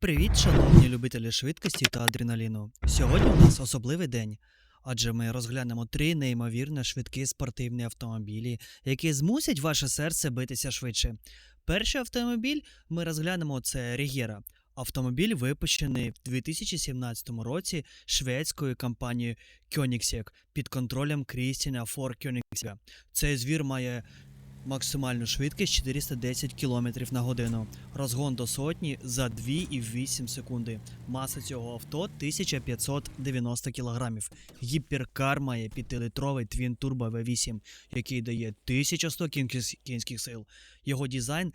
Привіт, шановні любителі швидкості та адреналіну. Сьогодні у нас особливий день, адже ми розглянемо три неймовірно швидкі спортивні автомобілі, які змусять ваше серце битися швидше. Перший автомобіль ми розглянемо це Рігєра. Автомобіль випущений в 2017 році шведською компанією Koenigsegg під контролем Крістіна Фор Koenigsegg. Цей звір має максимальну швидкість 410 км на годину. Розгон до сотні за 2,8 секунди. Маса цього авто 1590 кг. Гіперкар має 5-літровий Twin Turbo V8, який дає 1100 кінських- сил. Його дизайн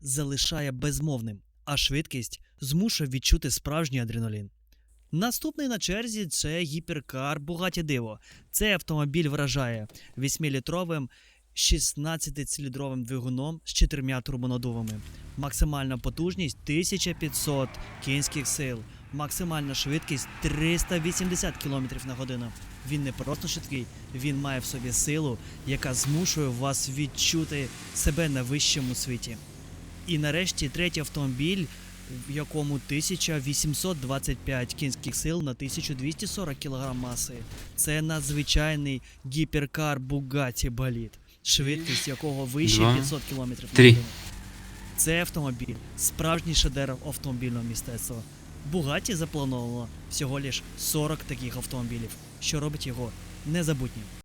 залишає безмовним, а швидкість змушує відчути справжній адреналін. Наступний на черзі це гіперкар Bugatti Divo. Цей автомобіль вражає 8-літровим 16-циліндровим двигуном з чотирма турбонадувами. Максимальна потужність 1500 кінських сил. Максимальна швидкість 380 км на годину. Він не просто швидкий, він має в собі силу, яка змушує вас відчути себе на вищому світі. І нарешті третій автомобіль, в якому 1825 кінських сил на 1240 кг маси. Це надзвичайний гіперкар Bugatti Bolid, швидкість якого вище Два, 500 км на три. годину. Це автомобіль, справжній шедевр автомобільного мистецтва. Бугаті заплановано всього лиш 40 таких автомобілів, що робить його незабутнім.